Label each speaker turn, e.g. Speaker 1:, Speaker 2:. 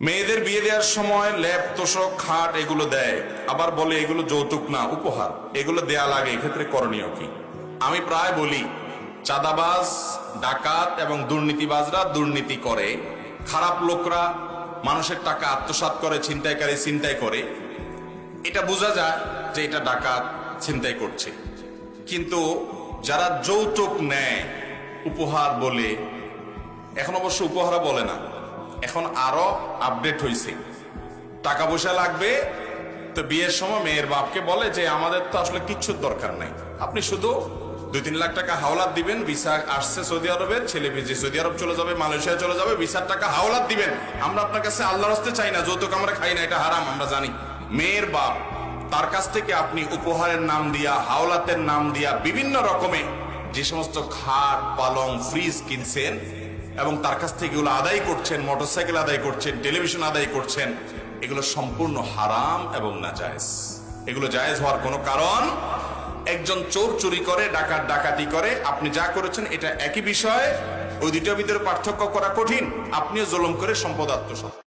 Speaker 1: মেয়েদের বিয়ে দেওয়ার সময় ল্যাপ তোষক, খাট এগুলো দেয়। আবার বলে, এগুলো যৌতুক না, উপহার। এগুলো দেয়া লাগে, এক্ষেত্রে করণীয় কি? আমি প্রায় বলি, চাঁদাবাজ, ডাকাত এবং দুর্নীতিবাজরা দুর্নীতি করে। খারাপ লোকরা মানুষের টাকা আত্মসাৎ করে, ছিনতাইকারী ছিনতাই করে। এটা বোঝা যায় যে এটা ডাকাত ছিনতাই করছে। কিন্তু যারা যৌতুক নেয়, উপহার বলে, এখন অবশ্য উপহারা বলে না। এখন আরও আপডেট হয়েছে টাকা পয়সা লাগবে, তো বিয়ের সময় মেয়ের বাপকে বলে যে, আমাদের তো আসলে কিচ্ছুর দরকার নাই। আপনি শুধু দুই তিন লাখ টাকা হাওলাত দিবেন ভিসা আসছে সৌদি আরবের, ছেলে ভিজে সৌদি আরব চলে যাবে, মালয়েশিয়া চলে যাবে ভিসার টাকা হাওলাত দিবেন। আমরা আপনার কাছে আল্লাহর হস্তে চাই না, যৌতুক আমরা খাই না, এটা হারাম, আমরা জানি। মেয়ের বাপ তার কাছ থেকে আপনি উপহারের নাম দিয়া, হাওলাতের নাম দিয়া বিভিন্ন রকমে যে সমস্ত খাট, পালং ফ্রিজ কিনছেন এবং তার কাছ থেকে এগুলো আদায় করছেন, মোটরসাইকেল আদায় করছেন, টেলিভিশন আদায় করছেন, এগুলো সম্পূর্ণ হারাম এবং না নাজায়েজ। এগুলো জায়েজ হওয়ার কোনো কারণ? একজন চোর চুরি করে, ডাকাত ডাকাতি করে, আপনি যা করেছেন এটা একই বিষয়, ওই দুটো ভিতরে পার্থক্য করা কঠিন, আপনিও জলম করে সম্পদ আত্মসাৎ